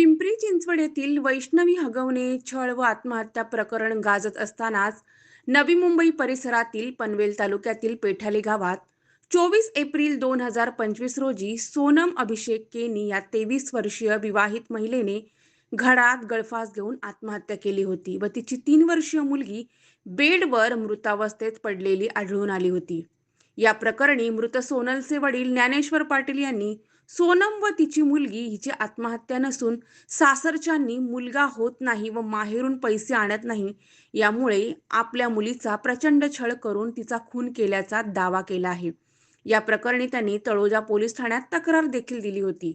पिंपरी चिंचवड येथील वैष्णवी हगवणे छळ व आत्महत्या प्रकरण गाजत असतानाच नवी मुंबई परिसरातील पनवेल तालुक्यातील पेठाली गावात चोवीस एप्रिल दोन हजार पंचवीस रोजी सोनम अभिषेक केनी या तेवीस वर्षीय विवाहित महिलेने घरात गळफास घेऊन आत्महत्या केली होती व तिची तीन वर्षीय मुलगी बेडवर मृतावस्थेत पडलेली आढळून आली होती. या प्रकरणी मृत सोनलचे वडील ज्ञानेश्वर पाटील यांनी सोनम व तिची मुलगी हिची आत्महत्या नसून सासरच्यांनी मुलगा होत नाही व माहेरून पैसे आणत नाही यामुळे आपल्या मुलीचा प्रचंड छळ करून तिचा खून केल्याचा दावा केला आहे. या प्रकरणी त्यांनी तळोजा पोलीस ठाण्यात तक्रार देखील दिली होती.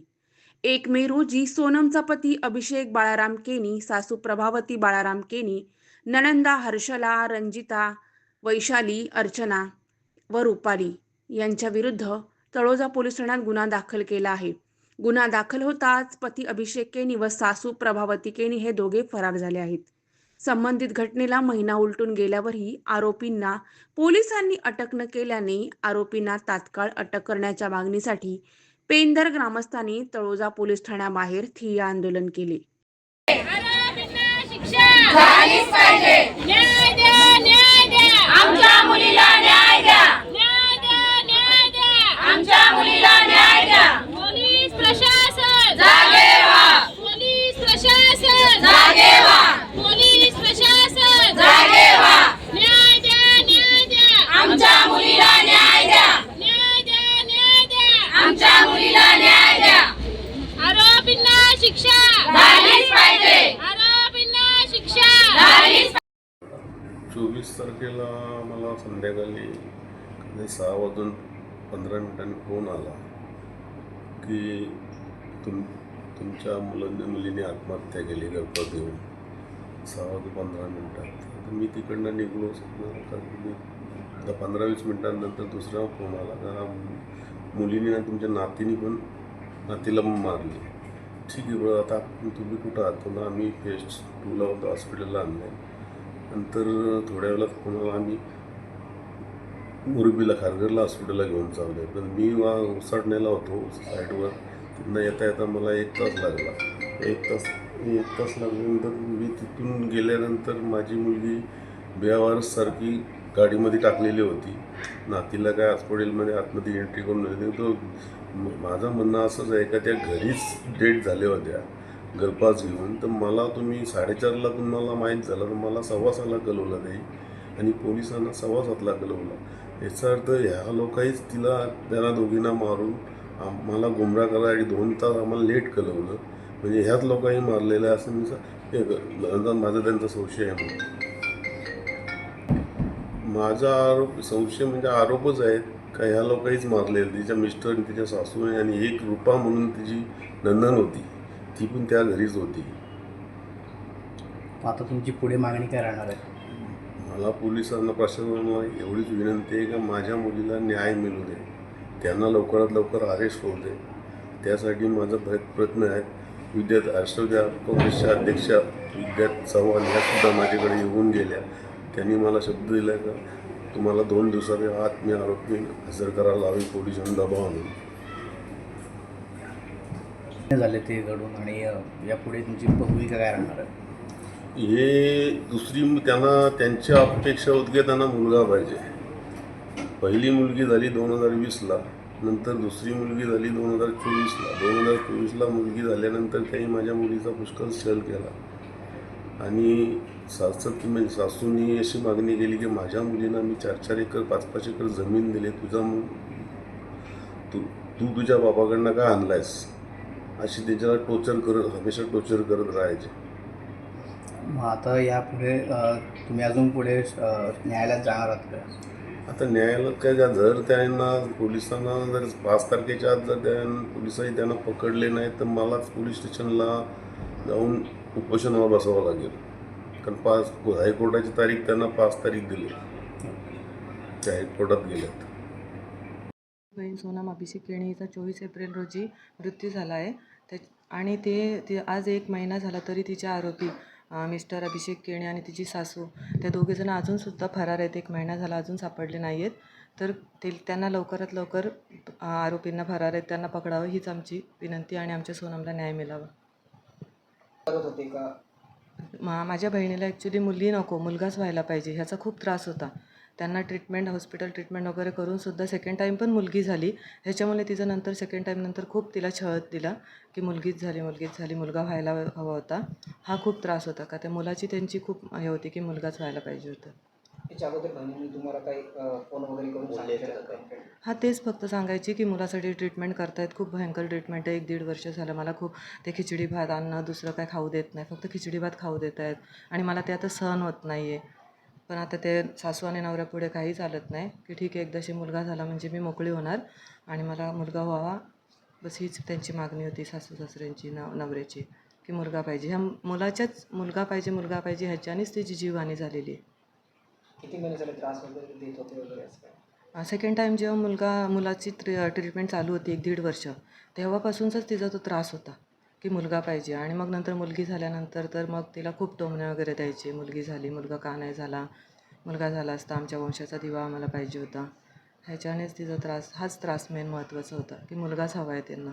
एक मे रोजी सोनमचा पती अभिषेक बाळाराम केनी सासू प्रभावती बाळाराम केनी ननंदा हर्षला रंजिता वैशाली अर्चना व रुपाली यांच्या विरुद्ध तळोजा पोलीस ठाण्यात गुन्हा दाखल केला आहे. गुन्हा दाखल होताच पती अभिषेक केनी व सासू प्रभावती केनी हे दोघे फरार झाले आहेत. संबंधित घटनेला महिना उलटून गेल्यावरही आरोपींना पोलिसांनी अटक न केल्याने आरोपींना तात्काळ अटक करण्याच्या मागणीसाठी पेंदर ग्रामस्थांनी तळोजा पोलीस ठाण्याबाहेर ठिय्या आंदोलन केले आरोपींना शिक्षा झालीच पाहिजे न्याय द्या न्याय द्या आमच्या मुलीला न्याय द्या न्याय द्या न्याय द्या आमच्या मुलीला न्याय द्या पोलीस प्रशासन जागे व्हा पोलीस प्रशासन जागे व्हा पोलीस प्रशासन जागे व्हा न्याय द्या न्याय द्या आमच्या मुलीला न्याय द्या न्याय द्या न्याय द्या आमच्या मुलीला न्याय द्या आरोपींना शिक्षा झालीच पाहिजे आरोपींना शिक्षा झालीच चोवीस तारखेला मला संध्याकाळी सहा वाजून पंधरा मिनिटांनी फोन आला की तुम तुमच्या मुलांनी मुलीने आत्महत्या केली गर्भात घेऊन. सहा वाजून पंधरा मिनिटात. तर मी तिकडनं निघलो तर मी आता पंधरा वीस मिनिटांनंतर दुसरा फोन आला. का मुलीने ना तुमच्या नातीने पण नातीला मारली. ठीक आहे बरं आता तुम्ही कुठं आहात? ना आम्ही फेस्ट टूला होतो हॉस्पिटलला आणलं नंतर थोड्या वेळात कोणाला आम्ही मुरबीला खारघरला हॉस्पिटलला घेऊन चालले पण मी वा उसडण्याला होतो साईडवर तिथनं येता येता मला एक तास लागला. एक तास एक तास लागल्यानंतर मी तिथून गेल्यानंतर माझी मुलगी बेवारससारखी गाडीमध्ये टाकलेली होती. नातीला काय हॉस्पिटलमध्ये आतमध्ये एंट्री करून तो म- माझं म्हणणं असंच आहे का त्या घरीच डेट झाल्या होत्या. गरपास घेऊन तर मला तुम्ही साडेचारला तुम्हाला माहीत झालं तर मला सव्वासाला कळवलं नाही आणि पोलिसांना सव्वा सातला कळवलं याचा अर्थ ह्या लोकांनीच तिला त्यांना दोघींना मारून आम्हाला गुमराह करायसाठी दोन तास आम्हाला लेट कळवलं म्हणजे ह्याच लोकांनी मारलेलं असं मी हे माझा त्यांचा संशय आहे म्हणून. माझा आरोप संशय म्हणजे आरोपच आहेत. का ह्या लोकांनीच मारलेलं तिच्या मिस्टर आणि तिच्या सासूने आणि एक रूपा म्हणून तिची नंदन होती. ती पण त्या घरीच होती. आता तुमची पुढे मागणी काय राहणार आहे? मला पोलिसांना प्रशासनाला एवढीच विनंती आहे का माझ्या मुलीला न्याय मिळू दे. त्यांना लवकरात लवकर अरेस्ट होऊ दे. त्यासाठी माझा प्रयत् प्रयत्न आहे. विद्यात राष्ट्रवादी काँग्रेसच्या अध्यक्षा विद्यात चव्हाण ह्यासुद्धा माझ्याकडे येऊन गेल्या. त्यांनी मला शब्द दिला का तुम्हाला दोन दिवसाच्या आत मी आरोपी हजर करायला लावी पोलिसांनी दबाव आणून. झाले ते घडून आणि यापुढे तुमची भूमिका काय राहणार आहे? हे दुसरी त्यांना त्यांच्या अपेक्षा होती त्यांना मुलगा पाहिजे. पहिली मुलगी झाली दोन हजार वीसला नंतर दुसरी मुलगी झाली दोन हजार चोवीसला. दोन हजार चोवीसला मुलगी झाल्यानंतर त्यांनी माझ्या मुलीचा पुष्कळ सहल केला. आणि सासत म्हणजे सासूनी अशी मागणी केली की माझ्या मुलींना मी चार चार एकर पाच पाच एकर जमीन दिली. तुझा मु- तू तू तुझ्या बाबाकडनं काय आणलायस? अशी त्याच्याला टोचर करत हमेशा टोचर करत राहायचे. मग आता यापुढे तुम्ही अजून पुढे न्यायालयात जाणार आहात का? आता न्यायालयात काय ज्या जर त्यांना पोलिसांना जर पाच तारखेच्या आत जर त्या पोलिसांनी त्यांना पकडले नाही तर मलाच पोलीस स्टेशनला जाऊन उपोषणावर बसावं लागेल. कारण पाच हायकोर्टाची तारीख त्यांना पाच तारीख दिली. त्या हायकोर्टात गेल्यात. बहीण सोनम अभिषेक केणी हिचा चोवीस एप्रिल रोजी मृत्यू झाला आहे. त्या आणि ते ते आज एक महिना झाला तरी तिचे आरोपी मिस्टर अभिषेक केणी आणि तिची सासू त्या दोघेजण अजूनसुद्धा फरार आहेत. एक महिना झाला अजून सापडले नाही आहेत तर ते त्यांना लवकरात लवकर आरोपींना फरार आहेत. त्यांना पकडावं हीच आमची विनंती आणि आमच्या सोनमला न्याय मिळावा. मा माझ्या बहिणीला ॲक्च्युली मुलगी नको मुलगाच व्हायला पाहिजे ह्याचा खूप त्रास होता. त्यांना ट्रीटमेंट हॉस्पिटल ट्रीटमेंट वगैरे करून सुद्धा सेकंड टाईम पण मुलगी झाली. ह्याच्यामुळे तिचं नंतर सेकंड टाईम नंतर खूप तिला छळत दिला की मुलगीच झाली मुलगीच झाली मुलगा व्हायला हवा होता. हा खूप त्रास होता का? त्या मुलाची त्यांची खूप हे होती की मुलगाच व्हायला पाहिजे होतं. त्याच्या अगोदर बहिणीने तुम्हाला काही फोन वगैरे करून सांगितलं का? हा तेच फक्त सांगायची की मुलासाठी ट्रीटमेंट करतायत. खूप भयंकर ट्रीटमेंट आहे. एक दीड वर्ष झालं मला खूप ते खिचडी भात अन्न दुसरं काय खाऊ देत नाही. फक्त खिचडी भात खाऊ देत आहेत आणि मला ते आता सहन होत नाही आहे पण आता ते सासू आणि नवऱ्यापुढे काही चालत नाही. की ठीक आहे एकदाशी मुलगा झाला म्हणजे मी मोकळी होणार आणि मला मुलगा व्हावा. बस हीच त्यांची मागणी होती सासू सासऱ्यांची नव नवऱ्याची. की मुलगा पाहिजे. ह्या मुलाच्याच मुलगा पाहिजे मुलगा पाहिजे ह्याच्यानेच तिची जीवहानी झालेली आहे. किती महिने झाले त्रास वगैरे देत होते वगैरे असं काय सेकंड टाईम जेव्हा मुलगा मुलाची ट्री ट्रीटमेंट चालू होती एक दीड वर्ष तेव्हापासूनचाच तिचा तो त्रास होता. की मुलगा पाहिजे. आणि मग नंतर मुलगी झाल्यानंतर तर मग तिला खूप टोमणे वगैरे द्यायचे. मुलगी झाली मुलगा का नाही झाला मुलगा झाला असता आमच्या वंशाचा दिवा आम्हाला पाहिजे होता. ह्याच्यानेच तिचा त्रास हाच त्रास मेन महत्त्वाचा होता की मुलगाच हवा आहे त्यांना.